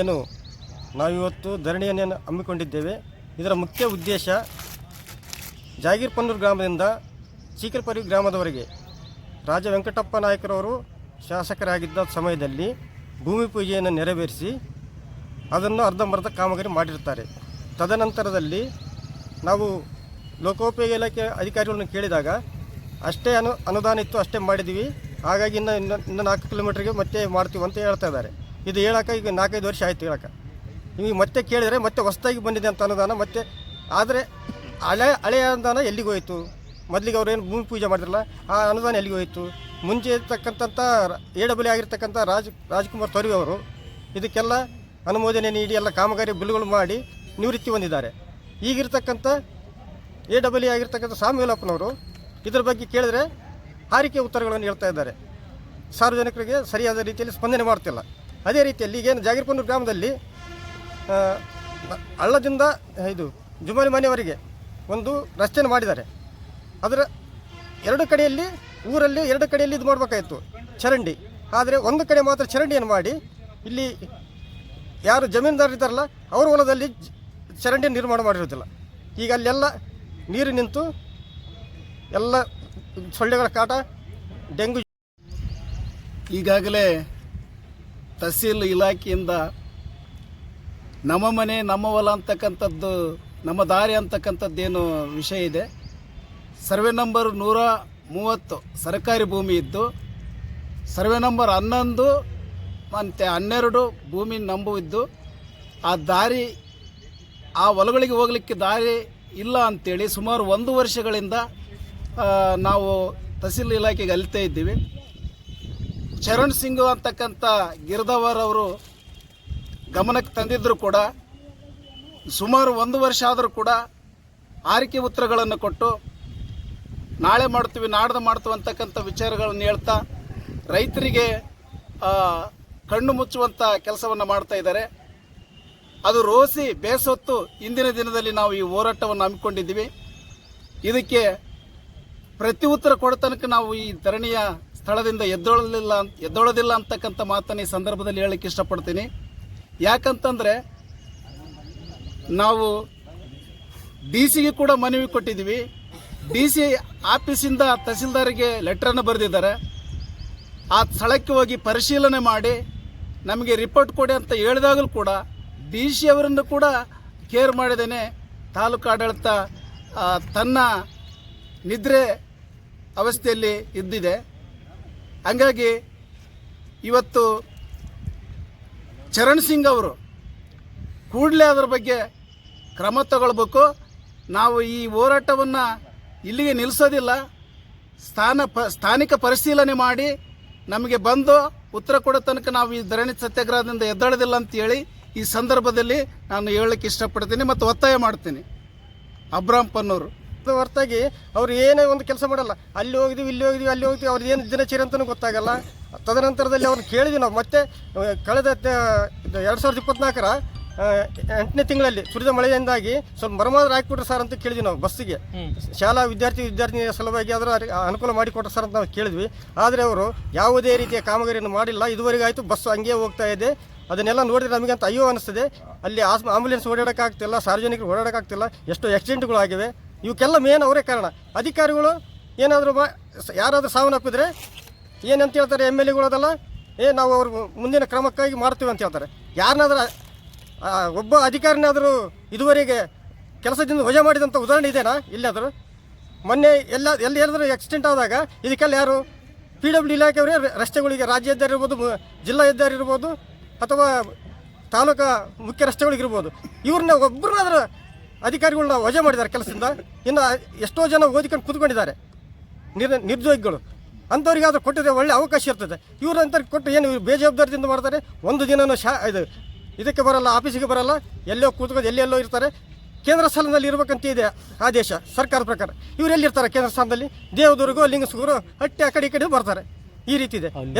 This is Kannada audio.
ಏನು, ನಾವಿವತ್ತು ಧರಣಿಯನ್ನು ಹಮ್ಮಿಕೊಂಡಿದ್ದೇವೆ. ಇದರ ಮುಖ್ಯ ಉದ್ದೇಶ ಜಾಗೀರ್ಪನ್ನೂರು ಗ್ರಾಮದಿಂದ ಚೀಕಲ್ಪರಿ ಗ್ರಾಮದವರೆಗೆ ರಾಜ ವೆಂಕಟಪ್ಪ ನಾಯಕರವರು ಶಾಸಕರಾಗಿದ್ದ ಸಮಯದಲ್ಲಿ ಭೂಮಿ ಪೂಜೆಯನ್ನು ನೆರವೇರಿಸಿ ಅದನ್ನು ಅರ್ಧಂಬರ್ಧ ಕಾಮಗಾರಿ ಮಾಡಿರುತ್ತಾರೆ. ತದನಂತರದಲ್ಲಿ ನಾವು ಲೋಕೋಪಯೋಗಿ ಇಲಾಖೆ ಅಧಿಕಾರಿಗಳನ್ನು ಕೇಳಿದಾಗ ಅಷ್ಟೇ ಅನು, ಅನುದಾನ ಇತ್ತು, ಅಷ್ಟೇ ಮಾಡಿದ್ದೀವಿ. ಹಾಗಾಗಿ ಇನ್ನು ಇನ್ನು ಇನ್ನು ನಾಲ್ಕು ಕಿಲೋಮೀಟ್ರಿಗೆ ಮತ್ತೆ ಮಾಡ್ತೀವಿ ಅಂತ ಹೇಳ್ತಾ ಇದ್ದಾರೆ. ಇದು ಹೇಳಕ್ಕೆ ಈಗ ನಾಲ್ಕೈದು ವರ್ಷ ಆಯಿತು ಹೇಳಕ್ಕೆ. ಈಗ ಮತ್ತೆ ಕೇಳಿದರೆ ಮತ್ತೆ ಹೊಸದಾಗಿ ಬಂದಿದೆ ಅಂತ ಅನುದಾನ ಮತ್ತೆ, ಆದರೆ ಹಳೆ, ಹಳೆಯ ಅನುದಾನ ಎಲ್ಲಿಗೆ ಹೋಯಿತು? ಮೊದಲಿಗೆ ಅವ್ರು ಏನು ಭೂಮಿ ಪೂಜೆ ಮಾಡಿದ್ರಲ್ಲ, ಆ ಅನುದಾನ ಎಲ್ಲಿಗೆ ಹೋಯಿತು? ಮುಂಚೆ ಇರ್ತಕ್ಕಂಥ ಎ ಡಬ್ಲ್ಯೂ ಆಗಿರ್ತಕ್ಕಂಥ ರಾಜ್, ರಾಜ್ಕುಮಾರ್ ತೊರವಿ ಅವರು ಇದಕ್ಕೆಲ್ಲ ಅನುಮೋದನೆ ನೀಡಿ, ಎಲ್ಲ ಕಾಮಗಾರಿ ಬಿಲ್ಗಳು ಮಾಡಿ ನಿವೃತ್ತಿ ಹೊಂದಿದ್ದಾರೆ ಈಗಿರ್ತಕ್ಕಂಥ ಎ ಡಬ್ಲ್ಯೂ ಆಗಿರ್ತಕ್ಕಂಥ ಸಾಮವೇಲಪ್ಪನವರು ಇದ್ರ ಬಗ್ಗೆ ಕೇಳಿದ್ರೆ ಹಾರಿಕೆ ಉತ್ತರಗಳನ್ನು ಹೇಳ್ತಾ ಇದ್ದಾರೆ. ಸಾರ್ವಜನಿಕರಿಗೆ ಸರಿಯಾದ ರೀತಿಯಲ್ಲಿ ಸ್ಪಂದನೆ ಮಾಡ್ತಿಲ್ಲ. ಅದೇ ರೀತಿಯಲ್ಲಿ ಈಗೇನು ಜಾಗೀರ್ಪನ್ನೂರು ಗ್ರಾಮದಲ್ಲಿ ಹಳ್ಳದಿಂದ ಇದು ಜುಮಾಲಿ ಮನೆಯವರೆಗೆ ಒಂದು ರಸ್ತೆಯನ್ನು ಮಾಡಿದ್ದಾರೆ. ಅದರ ಎರಡು ಕಡೆಯಲ್ಲಿ, ಊರಲ್ಲಿ ಎರಡು ಕಡೆಯಲ್ಲಿ ಇದು ಮಾಡಬೇಕಾಯಿತು ಚರಂಡಿ. ಆದರೆ ಒಂದು ಕಡೆ ಮಾತ್ರ ಚರಂಡಿಯನ್ನು ಮಾಡಿ, ಇಲ್ಲಿ ಯಾರು ಜಮೀನುದಾರರು ಇದ್ದಾರಲ್ಲ, ಅವ್ರ ಹೊಲದಲ್ಲಿ ಚರಂಡಿ ನಿರ್ಮಾಣ ಮಾಡಿರೋದಿಲ್ಲ. ಈಗ ಅಲ್ಲೆಲ್ಲ ನೀರು ನಿಂತು ಎಲ್ಲ ಸೊಳ್ಳೆಗಳ ಕಾಟ, ಡೆಂಗು ಈಗಾಗಲೇ ತಹಸೀಲ್ ಇಲಾಖೆಯಿಂದ ನಮ್ಮ ಮನೆ, ನಮ್ಮ ಹೊಲ ಅಂತಕ್ಕಂಥದ್ದು, ನಮ್ಮ ದಾರಿ ಅಂತಕ್ಕಂಥದ್ದೇನು ವಿಷಯ ಇದೆ. ಸರ್ವೆ ನಂಬರ್ ನೂರ ಮೂವತ್ತು ಸರ್ಕಾರಿ ಭೂಮಿ ಇದ್ದು, ಸರ್ವೆ ನಂಬರ್ ಹನ್ನೊಂದು ಮತ್ತು ಹನ್ನೆರಡು ಭೂಮಿ ನಂಬು ಇದ್ದು, ಆ ದಾರಿ, ಆ ಹೊಲಗಳಿಗೆ ಹೋಗಲಿಕ್ಕೆ ದಾರಿ ಇಲ್ಲ ಅಂತೇಳಿ ಸುಮಾರು ಒಂದು ವರ್ಷಗಳಿಂದ ನಾವು ತಹಸೀಲ್ ಇಲಾಖೆಗೆ ಅಲಿತಾ ಇದ್ದೀವಿ. ಚರಣ್ ಸಿಂಗ್ ಅಂತಕ್ಕಂಥ ಗಿರ್ದವರ್ ಅವರು ಗಮನಕ್ಕೆ ತಂದಿದ್ದರೂ ಕೂಡ, ಸುಮಾರು ಒಂದು ವರ್ಷ ಆದರೂ ಕೂಡ ಆರಿಕೆ ಉತ್ತರಗಳನ್ನು ಕೊಟ್ಟು, ನಾಳೆ ಮಾಡ್ತೀವಿ, ನಾಡ್ದು ಮಾಡ್ತೀವಿ ಅಂತಕ್ಕಂಥ ವಿಚಾರಗಳನ್ನು ಹೇಳ್ತಾ, ರೈತರಿಗೆ ಕಣ್ಣು ಮುಚ್ಚುವಂಥ ಕೆಲಸವನ್ನು ಮಾಡ್ತಾ ಇದ್ದಾರೆ. ಅದು ರೋಸಿ ಬೇಸೊತ್ತು ಇಂದಿನ ದಿನದಲ್ಲಿ ನಾವು ಈ ಹೋರಾಟವನ್ನು ಹಮ್ಮಿಕೊಂಡಿದ್ದೀವಿ. ಇದಕ್ಕೆ ಪ್ರತಿ ಉತ್ತರ ಕೊಡತನಕ ನಾವು ಈ ಧರಣಿಯ ಸ್ಥಳದಿಂದ ಎದ್ದೊಳಲಿಲ್ಲ ಎದ್ದೊಳದಿಲ್ಲ ಅಂತಕ್ಕಂಥ ಮಾತನ್ನು ಈ ಸಂದರ್ಭದಲ್ಲಿ ಹೇಳಕ್ಕೆ ಇಷ್ಟಪಡ್ತೀನಿ. ಯಾಕಂತಂದರೆ, ನಾವು ಡಿ ಸಿಗೆ ಕೂಡ ಮನವಿ ಕೊಟ್ಟಿದ್ದೀವಿ. ಡಿ ಸಿ ಆಫೀಸಿಂದ ತಹಸೀಲ್ದಾರಿಗೆ ಲೆಟ್ರನ್ನು ಬರೆದಿದ್ದಾರೆ. ಆ ಸ್ಥಳಕ್ಕೆ ಹೋಗಿ ಪರಿಶೀಲನೆ ಮಾಡಿ, ನಮಗೆ ರಿಪೋರ್ಟ್ ಕೊಡಿ ಅಂತ ಹೇಳಿದಾಗಲೂ ಕೂಡ ಡಿ ಸಿ ಅವರನ್ನು ಕೂಡ ಕೇರ್ ಮಾಡಿದ್ದೇನೆ. ತಾಲೂಕು ಆಡಳಿತ ತನ್ನ ನಿದ್ರೆ ಅವಸ್ಥೆಯಲ್ಲಿ ಇದ್ದಿದೆ. ಹಂಗಾಗಿ ಇವತ್ತು ಚರಣ್ ಸಿಂಗ್ ಅವರು ಕೂಡಲೇ ಅದರ ಬಗ್ಗೆ ಕ್ರಮ ತಗೊಳ್ಬೇಕು. ನಾವು ಈ ಹೋರಾಟವನ್ನು ಇಲ್ಲಿಗೆ ನಿಲ್ಲಿಸೋದಿಲ್ಲ ಸ್ಥಾನ ಪ, ಸ್ಥಾನಿಕ ಪರಿಶೀಲನೆ ಮಾಡಿ ನಮಗೆ ಬಂದು ಉತ್ತರ ಕೊಡೋ ತನಕ ನಾವು ಈ ಧರಣಿ ಸತ್ಯಾಗ್ರಹದಿಂದ ಎದ್ದೇಳೋದಿಲ್ಲ ಅಂತೇಳಿ ಈ ಸಂದರ್ಭದಲ್ಲಿ ನಾನು ಹೇಳಕ್ಕೆ ಇಷ್ಟಪಡ್ತೀನಿ ಮತ್ತು ಒತ್ತಾಯ ಮಾಡ್ತೀನಿ. ಅಬ್ರಾಮ್ ಪನ್ನೂರು. ಅದು ಹೊರತಾಗಿ ಅವ್ರು ಏನೇ ಒಂದು ಕೆಲಸ ಮಾಡಲ್ಲ. ಅಲ್ಲಿ ಹೋಗಿದ್ವಿ ಇಲ್ಲಿ ಹೋಗಿದ್ವಿ ಅಲ್ಲಿ ಹೋಗ್ತೀವಿ ಅವ್ರದ್ದು ಏನು ದಿನಚರಿ ಅಂತ ಗೊತ್ತಾಗಲ್ಲ. ತದನಂತರದಲ್ಲಿ ಅವ್ರನ್ನ ಕೇಳಿದ್ವಿ ನಾವು. ಮತ್ತೆ ಕಳೆದ ಎರಡು ಸಾವಿರದ ಇಪ್ಪತ್ನಾಲ್ಕರ ಎಂಟನೇ ತಿಂಗಳಲ್ಲಿ ಸುರಿದ ಮಳೆಯಿಂದಾಗಿ ಸ್ವಲ್ಪ ಮರಮಾದ್ರೆ ಹಾಕಿಕೊಟ್ರೆ ಸರ್ ಅಂತ ಕೇಳಿದ್ವಿ ನಾವು ಬಸ್ಸಿಗೆ. ಶಾಲಾ ವಿದ್ಯಾರ್ಥಿ ವಿದ್ಯಾರ್ಥಿನಿಯ ಸಲುವಾಗಿ ಅದರ ಅನುಕೂಲ ಮಾಡಿಕೊಟ್ರೆ ಸರ್ ಅಂತ ನಾವು ಕೇಳಿದ್ವಿ. ಆದರೆ ಅವರು ಯಾವುದೇ ರೀತಿಯ ಕಾಮಗಾರಿಯನ್ನು ಮಾಡಿಲ್ಲ. ಇದುವರೆಗೆ ಆಯಿತು ಬಸ್ ಹಂಗೆ ಹೋಗ್ತಾ ಇದೆ. ಅದನ್ನೆಲ್ಲ ನೋಡಿದ್ರೆ ನಮಗೆ ಅಂತ ಅಯ್ಯೋ ಅನಿಸ್ತದೆ. ಅಲ್ಲಿ ಆಸ್ ಆಂಬುಲೆನ್ಸ್ ಓಡಾಡೋಕ್ಕಾಗ್ತಿಲ್ಲ ಸಾರ್ವಜನಿಕರು ಓಡಾಡೋಕ್ಕಾಗ್ತಿಲ್ಲ. ಎಷ್ಟೋ ಆಕ್ಸಿಡೆಂಟ್ಗಳು ಆಗಿವೆ. ಇವಕ್ಕೆಲ್ಲ ಮೇನ್ ಅವರೇ ಕಾರಣ. ಅಧಿಕಾರಿಗಳು ಏನಾದರೂ ಸ- ಯಾರಾದರೂ ಸಾವನ್ನಪ್ಪಿದ್ರೆ ಏನಂತ ಹೇಳ್ತಾರೆ ಎಂ ಎಲ್ ಎಗಳದಲ್ಲ ಏ ನಾವು ಅವ್ರ ಮುಂದಿನ ಕ್ರಮಕ್ಕಾಗಿ ಮಾಡ್ತೀವಿ ಅಂತ ಹೇಳ್ತಾರೆ. ಯಾರನ್ನಾದ್ರೂ ಒಬ್ಬ ಅಧಿಕಾರಿನಾದರೂ ಇದುವರೆಗೆ ಕೆಲಸದಿಂದ ವಜಾ ಮಾಡಿದಂಥ ಉದಾಹರಣೆ ಇದೆಯಾ ಇಲ್ಲಾದರೂ? ಮೊನ್ನೆ ಎಲ್ಲ, ಎಲ್ಲಿ ಹೇಳಿದ್ರು ಆಕ್ಸಿಡೆಂಟ್ ಆದಾಗ ಇದಕ್ಕೆಲ್ಲ ಯಾರು? ಪಿ ಡಬ್ಲ್ಯೂ ಇಲಾಖೆಯವರೇ ರಸ್ತೆಗಳಿಗೆ ರಾಜ್ಯ ಹೆದ್ದಾರಿ ಇರ್ಬೋದು ಜಿಲ್ಲಾ ಹೆದ್ದಾರಿ ಇರ್ಬೋದು, ಅಥವಾ ತಾಲೂಕಾ ಮುಖ್ಯ ರಸ್ತೆಗಳಿಗಿರ್ಬೋದು ಇವ್ರನ್ನ ಒಬ್ಬರನ್ನಾದ್ರೂ ಅಧಿಕಾರಿಗಳನ್ನ ವಜೆ ಮಾಡಿದ್ದಾರೆ ಕೆಲಸದಿಂದ. ಇನ್ನು ಎಷ್ಟೋ ಜನ ಓದಿಕೊಂಡು ಕೂತ್ಕೊಂಡಿದ್ದಾರೆ. ನಿರ್ ನಿರುದ್ಯೋಗಿಗಳು. ಅಂಥವ್ರಿಗಾದ್ರೂ ಕೊಟ್ಟಿದ್ರೆ ಒಳ್ಳೆ ಅವಕಾಶ ಇರ್ತದೆ. ಇವ್ರು ಅಂತ ಕೊಟ್ಟು ಏನು, ಇವ್ರು ಬೇಜವಾಬ್ದಾರಿಯಿಂದ ಮಾಡ್ತಾರೆ? ಒಂದು ದಿನನೂ ಶಾ, ಇದು, ಇದಕ್ಕೆ ಬರಲ್ಲ, ಆಫೀಸಿಗೆ ಬರಲ್ಲ. ಎಲ್ಲೋ ಕೂತ್ಕೊಂಡು ಎಲ್ಲೆಲ್ಲೋ ಇರ್ತಾರೆ. ಕೇಂದ್ರ ಸ್ಥಾನದಲ್ಲಿ ಇರಬೇಕಂತ ಇದೆ ಆದೇಶ, ಸರ್ಕಾರದ ಪ್ರಕಾರ. ಇವರೆಲ್ಲಿರ್ತಾರೆ ಕೇಂದ್ರ ಸ್ಥಾನದಲ್ಲಿ? ದೇವದುರ್ಗೋ ಲಿಂಗಸ್ಗೂರು ಹಟ್ಟಿ ಆ ಕಡೆ ಈ ಕಡೆ ಬರ್ತಾರೆ. ಈ ರೀತಿ ಇದೆ.